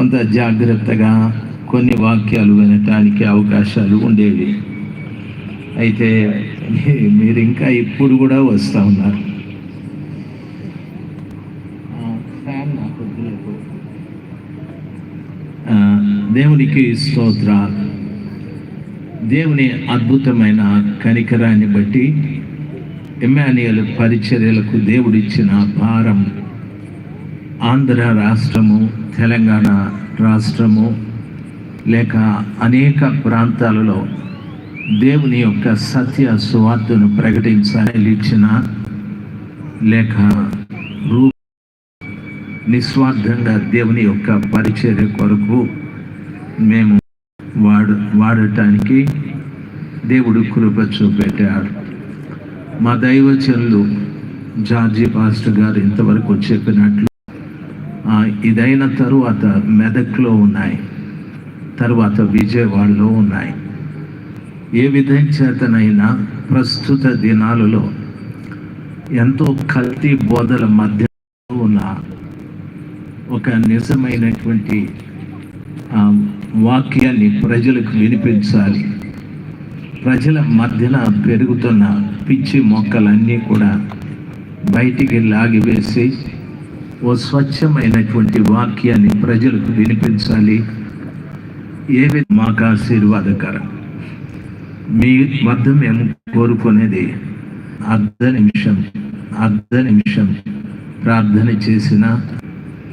కొంత జాగ్రత్తగా కొన్ని వాక్యాలు వినటానికి అవకాశాలు ఉండేవి. అయితే మీరు ఇంకా ఇప్పుడు కూడా వస్తూ ఉన్నారు. దేవునికి స్తోత్ర. దేవుని అద్భుతమైన కనికరాన్ని బట్టి ఎమ్మానియల్ పరిచర్యలకు దేవుడిచ్చిన భారం. ఆంధ్ర రాష్ట్రము తెలంగాణ రాష్ట్రము లేక అనేక ప్రాంతాలలో దేవుని యొక్క సత్య సువార్తను ప్రకటించాలని ఇచ్చిన లేక రూ నిస్వార్థంగా దేవుని యొక్క పరిచర్య కొరకు మేము వాడు వాడటానికి దేవుడు కృప చూపెట్టాడు. మా దైవచనులు జార్జి పాస్టర్ గారు ఇంతవరకు చెప్పినట్లు ఇదైన తరువాత మెదక్లో ఉన్నాయి. తరువాత విజయవాడలో ఉన్నాయి. ఏ విధం చేతనైనా ప్రస్తుత దినాలలో ఎంతో కల్తీ బోధల మధ్య ఉన్న ఒక నిజమైనటువంటి ఆ, వాక్యాన్ని ప్రజలకు వినిపించాలి. ప్రజల మధ్యన పెరుగుతున్న పిచ్చి మొక్కలన్నీ కూడా బయటికి లాగివేసి ఓ స్వచ్ఛమైనటువంటి వాక్యాన్ని ప్రజలకు వినిపించాలి. ఏవి మాకు ఆశీర్వాదకరం. మీ వద్ద మేము కోరుకునేది అర్ధ నిమిషం అర్ధ నిమిషం ప్రార్థన చేసిన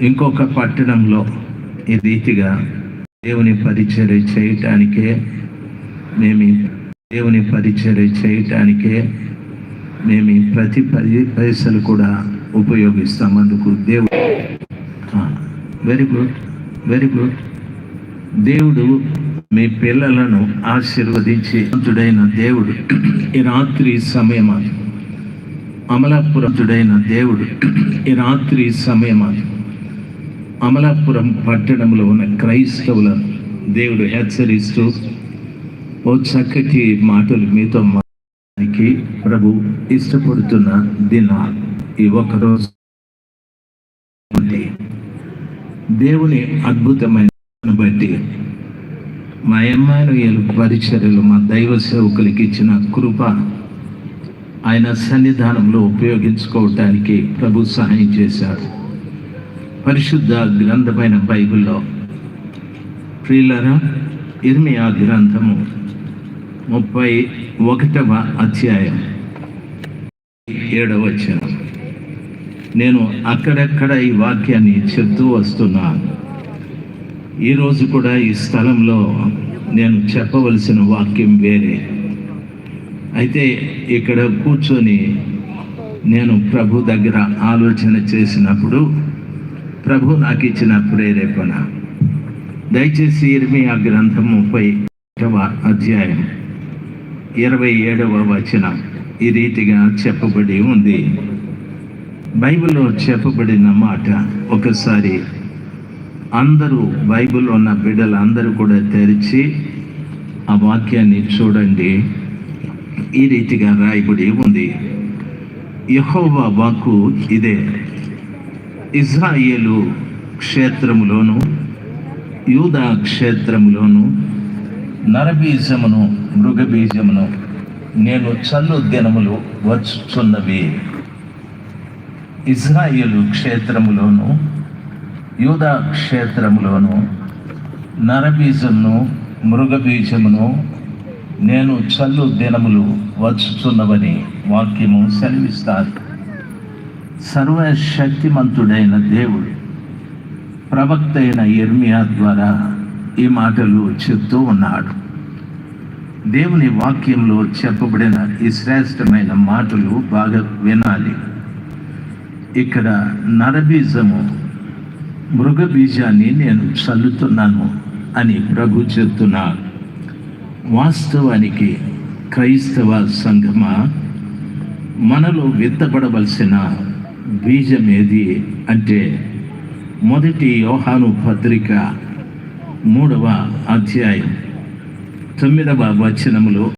ఇంకొక పట్టణంలో ఈ రీతిగా దేవుని పరిచర్య చేయటానికే మేము దేవుని పరిచర్య చేయటానికే మేము ప్రతి పది పైసలు కూడా ఉపయోగిస్తాం అందుకు దేవుడు వెరీ గుడ్ వెరీ గుడ్ దేవుడు మీ పిల్లలను ఆశీర్వదించి అంతుడైన దేవుడు ఈ రాత్రి సమయమా? అమలాపురంతుడైన దేవుడు ఈ రాత్రి సమయమా? అమలాపురం పట్టణంలో ఉన్న క్రైస్తవులను దేవుడు హెచ్చరిస్తూ ఓ చక్కటి మాటలు మీతో మాట్లాడడానికి ప్రభు ఇష్టపడుతున్న దినాలు ఈ ఒక్కరోజు దేవుని అద్భుతమైన బట్టి మా ఎమ్మానుయలు పరిచర్యలు మా దైవ సేవకులకి ఇచ్చిన కృప ఆయన సన్నిధానంలో ఉపయోగించుకోవటానికి ప్రభు సహాయం చేశాడు పరిశుద్ధ గ్రంథమైన బైబిల్లో ప్రియులరా ఇర్మియా గ్రంథము ముప్పై ఒకటవ అధ్యాయం ఏడవ వచనం. నేను అక్కడక్కడ ఈ వాక్యాన్ని చెప్తూ వస్తున్నాను. ఈరోజు కూడా ఈ స్థలంలో నేను చెప్పవలసిన వాక్యం వేరే. అయితే ఇక్కడ కూర్చొని నేను ప్రభు దగ్గర ఆలోచన చేసినప్పుడు ప్రభు నాకు ఇచ్చిన ప్రేరేపణ. దయచేసి ఇర్మియా గ్రంథం ముప్పై ఒకటవ అధ్యాయం ఇరవై ఏడవ వచనం ఈ రీతిగా చెప్పబడి ఉంది. బైబిల్లో చెప్పబడిన మాట ఒకసారి అందరూ బైబిల్ ఉన్న బిడ్డలందరూ కూడా తెరిచి ఆ వాక్యాన్ని చూడండి. ఈ రీతిగా రాయబడి ఉంది. యహోవా వాక్కు ఇదే. ఇజ్రాయేలు క్షేత్రములోను యూదా క్షేత్రములోను నరబీజమును మృగబీజమును నేను చల్లు దినములు వచ్చుచున్నవి. ఇజ్రాయేలు క్షేత్రములోను యూదా క్షేత్రములోను నరబీజమును మృగబీజమును నేను చల్లు దినములు వచ్చుచున్నవని వాక్యము సెలవిస్తారు సర్వశక్తిమంతుడైన దేవుడు ప్రవక్త అయిన ఇర్మియా ద్వారా ఈ మాటలు చెప్తూ ఉన్నాడు. దేవుని వాక్యంలో చెప్పబడిన ఈ శ్రేష్టమైన మాటలు బాగా వినాలి. ఇక్కడ నరబీజము మృగబీజాన్ని నేను చల్లుతున్నాను అని ప్రభు చెప్తున్నాడు వాస్తవానికి క్రైస్తవ సంఘమ? మనలో విత్తబడవలసిన బీజం ఏది అంటే మొదటి యోహాను పత్రిక మూడవ అధ్యాయం తొమ్మిదవ వచనములో